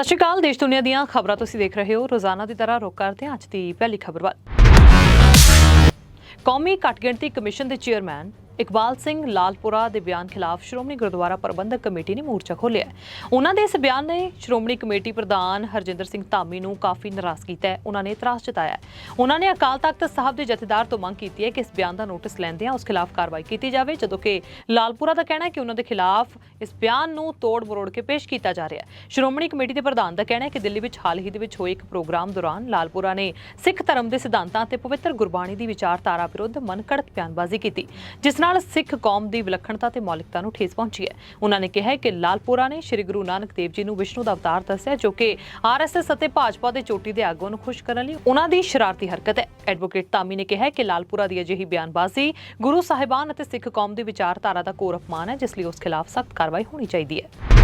ਸਤਿ ਸ਼੍ਰੀ ਅਕਾਲ, ਦੇਸ਼ ਦੁਨੀਆ ਦੀਆਂ ਖਬਰਾਂ ਤੁਸੀਂ ਦੇਖ ਰਹੇ ਹੋ। ਰੋਜ਼ਾਨਾ ਦੀ ਤਰ੍ਹਾਂ ਰੁਕ ਕਰਦੇ ਹਾਂ ਅੱਜ ਦੀ ਪਹਿਲੀ ਖਬਰ ਵੱਲ। ਕੌਮੀ ਘੱਟਗਿਣਤੀ ਕਮਿਸ਼ਨ ਦੇ ਚੇਅਰਮੈਨ ਇਕਬਾਲ ਸਿੰਘ ਲਾਲਪੁਰਾ ਦੇ ਬਿਆਨ ਖਿਲਾਫ ਸ਼੍ਰੋਮਣੀ ਗੁਰਦੁਆਰਾ ਪ੍ਰਬੰਧਕ ਕਮੇਟੀ ਨੇ ਮੋਰਚਾ ਖੋਲ੍ਹਿਆ ਹੈ। ਉਹਨਾਂ ਦੇ ਇਸ ਬਿਆਨ ਨੇ ਸ਼੍ਰੋਮਣੀ ਕਮੇਟੀ ਪ੍ਰਧਾਨ ਹਰਜਿੰਦਰ ਸਿੰਘ ਧਾਮੀ ਨੂੰ ਕਾਫੀ ਨਿਰਾਸ਼ ਕੀਤਾ ਹੈ ਉਹਨਾਂ ਨੇ ਇਤਰਾਜ਼ ਜਤਾਇਆ ਹੈ। ਉਹਨਾਂ ਨੇ ਅਕਾਲ ਤਖਤ ਸਾਹਿਬ ਦੇ ਜਥੇਦਾਰ ਤੋਂ ਮੰਗ ਕੀਤੀ ਹੈ ਕਿ ਇਸ ਬਿਆਨ ਦਾ ਨੋਟਿਸ ਲੈਂਦਿਆਂ ਉਸ ਖਿਲਾਫ ਕਾਰਵਾਈ ਕੀਤੀ ਜਾਵੇ, ਜਦੋਂ ਕਿ ਲਾਲਪੁਰਾ ਦਾ ਕਹਿਣਾ ਹੈ ਕਿ ਉਹਨਾਂ ਦੇ ਖਿਲਾਫ ਇਸ ਬਿਆਨ ਨੂੰ ਤੋੜ ਮਰੋੜ ਕੇ ਪੇਸ਼ ਕੀਤਾ ਜਾ ਰਿਹਾ ਹੈ ਸ਼੍ਰੋਮਣੀ ਕਮੇਟੀ ਦੇ ਪ੍ਰਧਾਨ ਦਾ ਕਹਿਣਾ ਹੈ ਕਿ ਦਿੱਲੀ ਵਿੱਚ ਹਾਲ ਹੀ ਦੇ ਵਿੱਚ ਹੋਏ ਇੱਕ ਪ੍ਰੋਗਰਾਮ ਦੌਰਾਨ ਲਾਲਪੁਰਾ ਨੇ ਸਿੱਖ ਧਰਮ ਦੇ ਸਿਧਾਂਤਾਂ ਤੇ ਪਵਿੱਤਰ ਗੁਰਬਾਣੀ ਦੀ ਵਿਚਾਰਧਾਰਾ ਵਿਰੁੱਧ ਮਨਕੜਤ ਬਿਆਨਬਾਜ਼ੀ ਕੀਤੀ, ਜਿਸ ਨਾਲ ਸਿੱਖ ਕੌਮ ਦੀ ਵਿਲੱਖਣਤਾ ਤੇ ਮੌਲਿਕਤਾ ਨੂੰ ਠੇਸ ਪਹੁੰਚੀ ਹੈ। ਉਹਨਾਂ ਨੇ ਕਿਹਾ ਕਿ ਲਾਲਪੁਰਾ ਨੇ ਸ੍ਰੀ ਗੁਰੂ ਨਾਨਕ ਦੇਵ ਜੀ ਨੂੰ ਵਿਸ਼ਨੂੰ ਦਾ ਅਵਤਾਰ ਦੱਸਿਆ, ਜੋ ਕਿ ਆਰਐਸਐਸ ਅਤੇ ਭਾਜਪਾ ਦੇ ਚੋਟੀ ਦੇ ਆਗੂਆਂ ਨੂੰ ਖੁਸ਼ ਕਰਨ ਲਈ ਉਹਨਾਂ ਦੀ ਸ਼ਰਾਰਤੀ ਹਰਕਤ ਹੈ। ਐਡਵੋਕੇਟ ਧਾਮੀ ਨੇ ਕਿਹਾ ਕਿ ਲਾਲਪੁਰਾ ਦੀ ਅਜਿਹੀ ਬਿਆਨਬਾਜ਼ੀ ਗੁਰੂ ਸਾਹਿਬਾਨ ਅਤੇ ਸਿੱਖ ਕੌਮ ਦੀ ਵਿਚਾਰਧਾਰਾ ਦਾ ਘੋਰ ਅਪਮਾਨ ਹੈ, ਜਿਸ ਲਈ ਉਸ ਖਿਲਾਫ ਸਖਤ ਕਾਰਵਾਈ ਹੋਣੀ ਚਾਹੀਦੀ ਹੈ।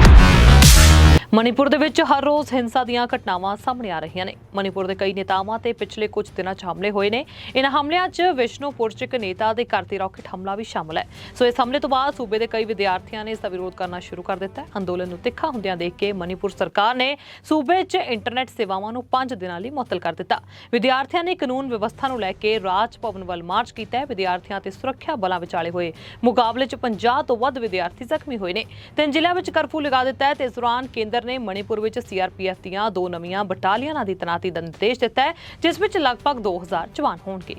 ਮਣੀਪੁਰ ਦੇ ਵਿੱਚ ਹਰ ਰੋਜ਼ ਹਿੰਸਾ ਦੀਆਂ ਘਟਨਾਵਾਂ ਸਾਹਮਣੇ ਆ ਰਹੀਆਂ ਨੇ। ਮਣੀਪੁਰ ਦੇ ਕਈ ਨੇਤਾਵਾਂ ਤੇ ਪਿਛਲੇ ਕੁਝ ਦਿਨਾਂ 'ਚ ਹਮਲੇ ਹੋਏ ਨੇ। ਇਨ੍ਹਾਂ ਹਮਲਿਆਂ 'ਚ ਵਿਸ਼ਨੂਪੁਰ 'ਚ ਇੱਕ ਨੇਤਾ ਦੇ ਘਰ ਤੇ ਰਾਕਟ ਹਮਲਾ ਵੀ ਸ਼ਾਮਲ ਹੈ। ਸੋ ਇਸ ਹਮਲੇ ਤੋਂ ਬਾਅਦ ਸੂਬੇ ਦੇ ਕਈ ਵਿਦਿਆਰਥੀਆਂ ਨੇ ਇਸ ਦਾ ਵਿਰੋਧ ਕਰਨਾ ਸ਼ੁਰੂ ਕਰ ਦਿੱਤਾ ਹੈ। ਅੰਦੋਲਨ ਨੂੰ ਤਿੱਖਾ ਹੁੰਦਿਆਂ ਦੇਖ ਕੇ ਮਣੀਪੁਰ ਸਰਕਾਰ ਨੇ ਸੂਬੇ 'ਚ ਇੰਟਰਨੈਟ ਸੇਵਾਵਾਂ ਨੂੰ 5 ਦਿਨਾਂ ਲਈ ਮੁਅੱਤਲ ਕਰ ਦਿੱਤਾ। ਵਿਦਿਆਰਥੀਆਂ ਨੇ ਕਾਨੂੰਨ ਵਿਵਸਥਾ ਨੂੰ ਲੈ ਕੇ ਰਾਜ ਭਵਨ ਵੱਲ ਮਾਰਚ ਕੀਤਾ ਹੈ। ਵਿਦਿਆਰਥੀਆਂ ਤੇ ਸੁਰੱਖਿਆ ਬਲਾਂ ਵਿਚਾਲੇ ਹੋਏ ਮੁਕਾਬਲੇ 'ਚ 50 ਤੋਂ ਵੱਧ ਵਿਦਿਆਰਥੀ ਜ਼ਖਮੀ ਹੋਏ ਨੇ। ਤਿੰਨ ਜ਼ਿਲ੍ਹਿਆਂ ਵਿੱਚ ਕਰਫਿਊ ਲਗਾ ਦਿੱਤਾ ਹੈ ਤੇ ਇਸ ਦੌਰਾਨ ਕੇਂਦਰ ਨੇ ਮਣੀਪੁਰ ਵਿੱਚ ਸੀਆਰਪੀਐਫ ਦੀਆਂ ਦੋ ਨਵੀਆਂ ਬਟਾਲੀਅਨਾਂ ਦੀ ਤੈਨਾਤੀ ਦਾ ਨਿਰਦੇਸ਼ ਦਿੱਤਾ ਹੈ, ਜਿਸ ਵਿੱਚ ਲਗਭਗ 2000 ਜਵਾਨ ਹੋਣਗੇ।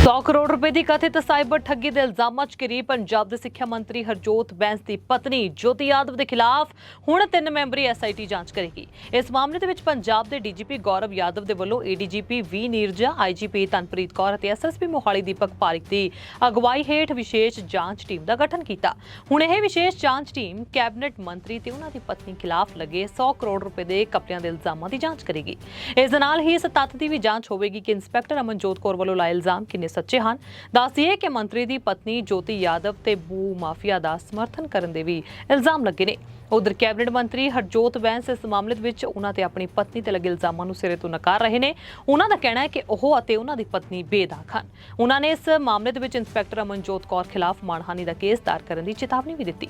100 ਕਰੋੜ ਰੁਪਏ ਦੀ ਕਥਿਤ ਸਾਈਬਰ ਠੱਗੀ ਦੇ ਇਲਜ਼ਾਮਾਂ 'ਚ ਘਿਰੀ ਪੰਜਾਬ ਦੇ ਸਿੱਖਿਆ ਮੰਤਰੀ ਹਰਜੋਤ ਬੈਂਸ ਦੀ ਪਤਨੀ ਜੋਤੀ ਯਾਦਵ ਦੇ ਖਿਲਾਫ ਹੁਣ ਤਿੰਨ ਮੈਂਬਰੀ ਐਸਆਈਟੀ ਜਾਂਚ ਕਰੇਗੀ। ਇਸ ਮਾਮਲੇ ਦੇ ਵਿੱਚ ਪੰਜਾਬ ਦੇ ਡੀਜੀਪੀ ਗੌਰਵ ਯਾਦਵ ਦੇ ਵੱਲੋਂ ADGP V Neerja, IGP Tanpreet Kaur ਅਤੇ ਐਸਐਸਪੀ ਮੋਹਾਲੀ ਦੀਪਕ ਪਾਰਿਕ ਦੀ ਅਗਵਾਈ ਹੇਠ ਵਿਸ਼ੇਸ਼ ਜਾਂਚ ਟੀਮ ਦਾ ਗਠਨ ਕੀਤਾ। ਹੁਣ ਇਹ ਵਿਸ਼ੇਸ਼ ਜਾਂਚ ਟੀਮ ਕੈਬਨਿਟ ਮੰਤਰੀ ਤੇ ਉਹਨਾਂ ਦੀ ਪਤਨੀ ਖਿਲਾਫ ਲੱਗੇ 100 ਕਰੋੜ ਰੁਪਏ ਦੇ ਕਪੜਿਆਂ ਦੇ ਇਲਜ਼ਾਮਾਂ ਦੀ ਜਾਂਚ ਕਰੇਗੀ। ਇਸ ਦੇ ਨਾਲ ਹੀ ਇਸ ਤੱਥ ਦੀ ਵੀ ਜਾਂਚ ਹੋਵੇਗੀ ਕਿ ਇੰਸਪੈਕਟਰ ਅਮਨਜੋਤ ਕੌਰ ਵੱਲੋਂ ਲਾਏ ਇਲਜ਼ਾਮ ਕਿੰਨੇ ਸੱਚੇ ਹਨ। ਦੱਸਿਏ ਕਿ ਮੰਤਰੀ ਦੀ ਪਤਨੀ ਜੋਤੀ ਯਾਦਵ ਤੇ ਬੂ ਮਾਫੀਆ ਦਾ ਸਮਰਥਨ ਕਰਨ ਦੇ ਵੀ ਇਲਜ਼ਾਮ ਲੱਗੇ ਨੇ। ਉਧਰ ਕੈਬਨਿਟ ਮੰਤਰੀ ਹਰਜੋਤ ਬੈਂਸ ਇਸ ਮਾਮਲੇ ਦੇ ਵਿੱਚ ਉਹਨਾਂ ਤੇ ਆਪਣੀ ਪਤਨੀ ਤੇ ਲੱਗੇ ਇਲਜ਼ਾਮਾਂ ਨੂੰ ਸਿਰੇ ਤੋਂ ਨਕਾਰ ਰਹੇ ਨੇ। ਉਹਨਾਂ ਦਾ ਕਹਿਣਾ ਹੈ ਕਿ ਉਹ ਅਤੇ ਉਹਨਾਂ ਦੀ ਪਤਨੀ ਬੇਦਾਗ ਹਨ। ਉਹਨਾਂ ਨੇ ਇਸ ਮਾਮਲੇ ਦੇ ਵਿੱਚ ਇੰਸਪੈਕਟਰ ਅਮਨਜੋਤ ਕੌਰ ਖਿਲਾਫ ਮਾਣਹਾਨੀ ਦਾ ਕੇਸ ਦਾਇਰ ਕਰਨ ਦੀ ਚੇਤਾਵਨੀ ਵੀ ਦਿੱਤੀ।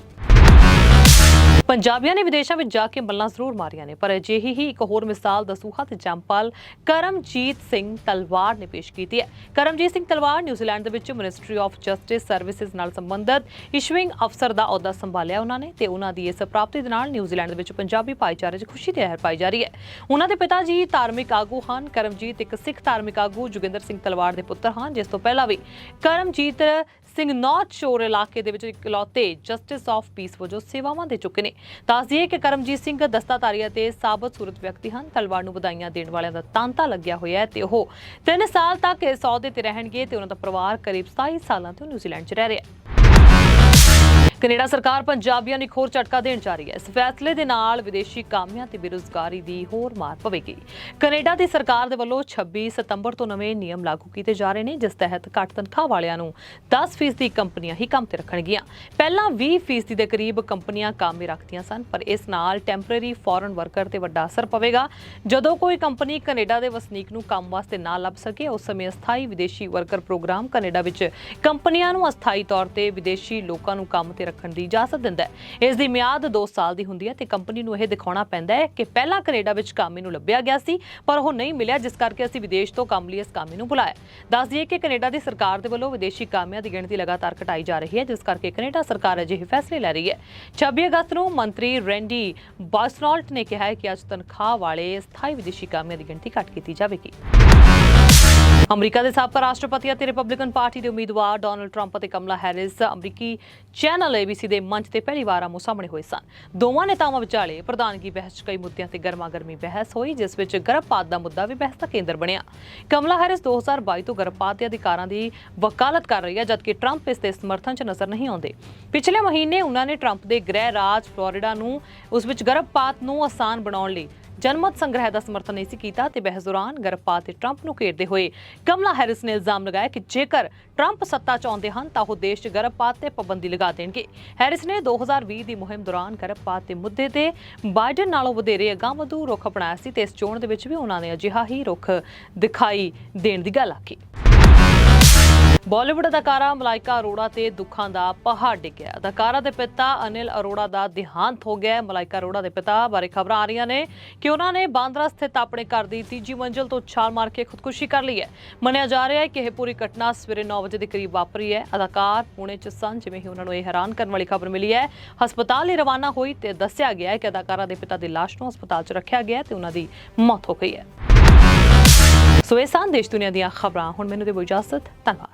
ਪੰਜਾਬੀਆਂ ਨੇ ਵਿਦੇਸ਼ਾਂ ਵਿੱਚ ਜਾ ਕੇ ਮੱਲਾਂ ਜ਼ਰੂਰ ਮਾਰੀਆਂ ਨੇ, ਪਰ ਅਜਿਹੀ ਹੀ ਇੱਕ ਹੋਰ ਮਿਸਾਲ ਦਸੂਹਾ ਤੇ ਜੰਪਾਲ ਕਰਮਜੀਤ ਸਿੰਘ ਤਲਵਾਰ ਨੇ ਪੇਸ਼ ਕੀਤੀ ਹੈ। ਕਰਮਜੀਤ ਸਿੰਘ ਤਲਵਾਰ ਨਿਊਜ਼ੀਲੈਂਡ ਦੇ ਵਿੱਚ ਮਿਨਿਸਟਰੀ ਆਫ ਜਸਟਿਸ ਸਰਵਿਸਿਜ਼ ਨਾਲ ਸੰਬੰਧਿਤ ਇਸ਼ੂਇੰਗ ਅਫਸਰ ਦਾ ਅਹੁਦਾ ਸੰਭਾਲਿਆ ਉਹਨਾਂ ਨੇ ਤੇ ਉਹਨਾਂ ਦੀ ਇਸ ਪ੍ਰਾਪਤੀ ਦੇ ਨਾਲ ਨਿਊਜ਼ੀਲੈਂਡ ਦੇ ਵਿੱਚ ਪੰਜਾਬੀ ਭਾਈਚਾਰੇ 'ਚ ਖੁਸ਼ੀ ਦੀ ਲਹਿਰ ਪਾਈ ਜਾ ਰਹੀ ਹੈ। ਉਹਨਾਂ ਦੇ ਪਿਤਾ ਜੀ ਧਾਰਮਿਕ ਆਗੂ ਹਨ। ਕਰਮਜੀਤ ਇੱਕ ਸਿੱਖ ਧਾਰਮਿਕ ਆਗੂ, ਜੋਗਿੰਦਰ ਸਿੰਘ ਤਲਵਾਰ ਦੇ ਪੁੱਤਰ ਹਨ, ਜਿਸ ਤੋਂ ਪਹਿਲਾਂ ਵੀ ਕਰਮਜੀਤ ਸਿੰਘ ਨਾਰਥ ਸ਼ੋਰ ਇਲਾਕੇ ਦੇ ਵਿੱਚ ਇਕਲੌਤੇ ਜਸਟਿਸ ਆਫ ਪੀਸ ਵਜੋਂ ਸੇਵਾਵਾਂ ਦੇ ਚੁੱਕੇ ਨੇ। ਦੱਸਦੀਏ ਕਿ ਕਰਮਜੀਤ ਸਿੰਘ ਦਸਤਾਧਾਰੀ ਤੇ ਸਾਬਤ ਸੂਰਤ ਵਿਅਕਤੀ ਹਨ। ਤਲਵਾਰ ਨੂੰ ਵਧਾਈਆਂ ਦੇਣ ਵਾਲਿਆਂ ਦਾ ਤਾਂਤਾ ਲੱਗਿਆ ਹੋਇਆ ਹੈ ਤੇ ਉਹ 3 ਸਾਲ ਤੱਕ ਇਸ ਅਹੁਦੇ ਤੇ ਰਹਿਣਗੇ ਤੇ ਉਹਨਾਂ ਦਾ ਪਰਿਵਾਰ ਕਰੀਬ 27 ਸਾਲਾਂ ਤੋਂ ਨਿਊਜ਼ੀਲੈਂਡ 'ਚ ਰਹਿ ਰਿਹਾ ਹੈ। ਕੈਨੇਡਾ ਸਰਕਾਰ ਪੰਜਾਬੀਆਂ ਨੂੰ ਇੱਕ ਹੋਰ ਝਟਕਾ ਦੇਣ ਜਾ ਰਹੀ ਹੈ। ਇਸ ਫੈਸਲੇ ਦੇ ਨਾਲ ਵਿਦੇਸ਼ੀ ਕਾਮਿਆਂ ਤੇ ਬੇਰੁਜ਼ਗਾਰੀ ਦੀ ਹੋਰ ਮਾਰ ਪਵੇਗੀ। ਕੈਨੇਡਾ ਦੀ ਸਰਕਾਰ ਦੇ ਵੱਲੋਂ 26 ਸਤੰਬਰ ਤੋਂ ਨਵੇਂ ਨਿਯਮ ਲਾਗੂ ਕੀਤੇ ਜਾ ਰਹੇ ਨੇ, ਜਿਸ ਤਹਿਤ ਘੱਟ ਤਨਖਾਹ ਵਾਲਿਆਂ ਨੂੰ 10% ਦੀ ਕੰਪਨੀਆਂ ਹੀ ਕੰਮ ਤੇ ਰੱਖਣਗੀਆਂ। ਪਹਿਲਾਂ 20% ਦੇ ਕਰੀਬ ਕੰਪਨੀਆਂ ਕੰਮ 'ਤੇ ਰੱਖਦੀਆਂ ਸਨ, ਪਰ ਇਸ ਨਾਲ ਟੈਂਪਰੇਰੀ ਫੋਰਨ ਵਰਕਰ ਤੇ ਵੱਡਾ ਅਸਰ ਪਵੇਗਾ। ਜਦੋਂ ਕੋਈ ਕੰਪਨੀ ਕੈਨੇਡਾ ਦੇ ਵਸਨੀਕ ਨੂੰ ਕੰਮ ਵਾਸਤੇ ਨਾ ਲੱਭ ਸਕੇ, ਉਸ ਸਮੇਂ ਅਸਥਾਈ ਵਿਦੇਸ਼ੀ ਵਰਕਰ ਪ੍ਰੋਗਰਾਮ ਕੈਨੇਡਾ ਵਿੱਚ ਕੰਪਨੀਆਂ ਨੂੰ ਅਸਥਾਈ ਤੌਰ ਤੇ ਵਿਦੇਸ਼ੀ ਲੋਕਾਂ ਨੂੰ ਕੰਮ ਤੇ ਰੱਖਣ ਦੀ ਇਜਾਜ਼ਤ ਦਿੰਦਾ ਹੈ। ਇਸ ਦੀ ਮਿਆਦ 2 ਸਾਲ ਦੀ ਹੁੰਦੀ ਹੈ ਤੇ ਕੰਪਨੀ ਨੂੰ ਇਹ ਦਿਖਾਉਣਾ ਪੈਂਦਾ ਹੈ ਕਿ ਪਹਿਲਾਂ ਕੈਨੇਡਾ ਵਿੱਚ ਕਾਮੇ ਨੂੰ ਲੱਭਿਆ ਗਿਆ ਸੀ, ਪਰ ਉਹ ਨਹੀਂ ਮਿਲਿਆ, ਜਿਸ ਕਰਕੇ ਅਸੀਂ ਵਿਦੇਸ਼ ਤੋਂ ਕੰਮ ਲਈ ਇਸ ਕਾਮੇ ਨੂੰ ਬੁਲਾਇਆ ਦੱਸ ਦਈਏ ਕਿ ਕੈਨੇਡਾ ਦੀ ਸਰਕਾਰ ਦੇ ਵੱਲੋਂ ਵਿਦੇਸ਼ੀ ਕਾਮਿਆਂ ਦੀ ਗਿਣਤੀ ਲਗਾਤਾਰ ਘਟਾਈ ਜਾ ਰਹੀ ਹੈ, ਜਿਸ ਕਰਕੇ ਕੈਨੇਡਾ ਸਰਕਾਰ ਅਜਿਹੇ ਫੈਸਲੇ ਲੈ ਰਹੀ ਹੈ। 26 ਅਗਸਤ ਨੂੰ ਮੰਤਰੀ ਰੈਂਡੀ ਬਾਸਨੋਲਟ ਨੇ ਕਿਹਾ ਹੈ ਕਿ ਅੱਜ ਤਨਖਾਹ ਵਾਲੇ ਸਥਾਈ ਵਿਦੇਸ਼ੀ ਕਾਮਿਆਂ ਦੀ ਗਿਣਤੀ ਘੱਟ ਕੀਤੀ ਜਾਵੇਗੀ। ਅਮਰੀਕਾ ਦੇ ਸਾਬਕਾ ਰਾਸ਼ਟਰਪਤੀ ਅਤੇ ਰਿਪਬਲਿਕਨ ਪਾਰਟੀ ਦੇ ਉਮੀਦਵਾਰ ਡੋਨਲਡ ਟਰੰਪ ਅਤੇ ਕਮਲਾ ਹੈਰਿਸ ਅਮਰੀਕੀ ਚੈਨਲ ABC ਦੇ ਮੰਚ ਤੇ ਪਹਿਲੀ ਵਾਰ ਆਮੋ ਸਾਹਮਣੇ ਹੋਏ ਸਨ। ਦੋਵਾਂ ਨੇਤਾਵਾਂ ਵਿਚਾਲੇ ਪ੍ਰਧਾਨਗੀ ਬਹਿਸ 'ਚ ਕਈ ਮੁੱਦਿਆਂ ਤੇ ਗਰਮਾ-ਗਰਮੀ ਬਹਿਸ ਹੋਈ, ਜਿਸ ਵਿੱਚ ਗਰਭਪਾਤ ਦਾ ਮੁੱਦਾ ਵੀ ਬਹਿਸ ਦਾ ਕੇਂਦਰ ਬਣਿਆ। ਕਮਲਾ ਹੈਰਿਸ 2022 ਤੋਂ ਗਰਭਪਾਤ ਦੇ ਅਧਿਕਾਰਾਂ ਦੀ ਵਕਾਲਤ ਕਰ ਰਹੀ ਹੈ, ਜਦਕਿ ਟਰੰਪ ਇਸ ਦੇ ਸਮਰਥਨ 'ਚ ਨਜ਼ਰ ਨਹੀਂ ਆਉਂਦੇ। ਪਿਛਲੇ ਮਹੀਨੇ ਉਹਨਾਂ ਨੇ ਟਰੰਪ ਦੇ ਗ੍ਰਹਿ ਰਾਜ ਫਲੋਰੀਡਾ ਨੂੰ, ਉਸ ਵਿੱਚ ਗਰਭਪਾਤ ਨੂੰ ਆਸਾਨ ਬਣਾਉਣ ਲਈ ਜਨਮਤ ਸੰਗ੍ਰਹਿ ਦਾ ਸਮਰਥਨ ਨਹੀਂ ਸੀ ਕੀਤਾ ਤੇ ਬਹਿਸ ਦੌਰਾਨ ਗਰਭਪਾਤ ਤੇ ਟਰੰਪ ਨੂੰ ਘੇਰਦੇ ਹੋਏ ਕਮਲਾ ਹੈਰਿਸ ਨੇ ਇਲਜ਼ਾਮ ਲਗਾਇਆ ਕਿ ਜੇਕਰ ਟਰੰਪ ਸੱਤਾ 'ਚ ਆਉਂਦੇ ਹਨ ਤਾਂ ਉਹ ਦੇਸ਼ 'ਚ ਗਰਭਪਾਤ ਤੇ ਪਾਬੰਦੀ ਲਗਾ ਦੇਣਗੇ। ਹੈਰਿਸ ਨੇ 2020 ਦੀ ਮੁਹਿੰਮ ਦੌਰਾਨ ਗਰਭਪਾਤ ਦੇ ਮੁੱਦੇ ਤੇ ਬਾਈਡਨ ਨਾਲੋਂ ਵਧੇਰੇ ਅਗਾਂਹਵਧੂ ਰੁਖ ਅਪਣਾਇਆ ਸੀ ਤੇ ਇਸ ਚੋਣ ਦੇ ਵਿੱਚ ਵੀ ਉਹਨਾਂ ਨੇ ਅਜਿਹਾ ਹੀ ਰੁਖ ਦਿਖਾਈ ਦੇਣ ਦੀ ਗੱਲ ਆਖੀ। ਬਾਲੀਵੁੱਡ ਅਦਾਕਾਰਾ ਮਲਾਈਕਾ ਅਰੋੜਾ ਤੇ ਦੁੱਖਾਂ ਦਾ ਪਹਾੜ ਡਿੱਗਿਆ। ਅਦਾਕਾਰਾ ਦੇ ਪਿਤਾ ਅਨਿਲ ਅਰੋੜਾ ਦਾ ਦੇਹਾਂਤ ਹੋ ਗਿਆ। ਮਲਾਈਕਾ ਅਰੋੜਾ ਦੇ ਪਿਤਾ ਬਾਰੇ ਖਬਰਾਂ ਆ ਰਹੀਆਂ ਨੇ ਕਿ ਉਹਨਾਂ ਨੇ ਬਾਂਦਰਾ ਸਥਿਤ ਆਪਣੇ ਘਰ ਦੀ ਤੀਜੀ ਮੰਜ਼ਲ ਤੋਂ ਛਾਲ ਮਾਰ ਕੇ ਖੁਦਕੁਸ਼ੀ ਕਰ ਲਈ ਹੈ। ਮੰਨਿਆ ਜਾ ਰਿਹਾ ਹੈ ਕਿ ਇਹ ਪੂਰੀ ਘਟਨਾ ਸਵੇਰੇ 9 ਵਜੇ ਦੇ ਕਰੀਬ ਵਾਪਰੀ ਹੈ। ਅਦਾਕਾਰ ਪੁਣੇ ਚ ਸਨ, ਜਿਵੇਂ ਹੀ ਉਹਨਾਂ ਨੂੰ ਇਹ ਹੈਰਾਨ ਕਰਨ ਵਾਲੀ ਖਬਰ ਮਿਲੀ ਹੈ। ਹਸਪਤਾਲ ਲਈ ਰਵਾਨਾ ਹੋਈ ਤੇ ਦੱਸਿਆ ਗਿਆ ਹੈ ਕਿ ਅਦਾਕਾਰਾ ਦੇ ਪਿਤਾ ਦੀ ਲਾਸ਼ ਨੂੰ ਹਸਪਤਾਲ 'ਚ ਰੱਖਿਆ ਗਿਆ ਹੈ ਤੇ ਉਹਨਾਂ ਦੀ ਮੌਤ ਹੋ ਗਈ ਹੈ। ਸੋ ਇਹ ਸਨ ਦੇਸ਼ ਦੁਨੀਆ ਦੀਆਂ ਖਬਰਾਂ। ਹੁਣ ਮੈਨੂੰ ਦਿਓ ਇਜਾਜ਼ਤ। ਧੰਨਵਾਦ।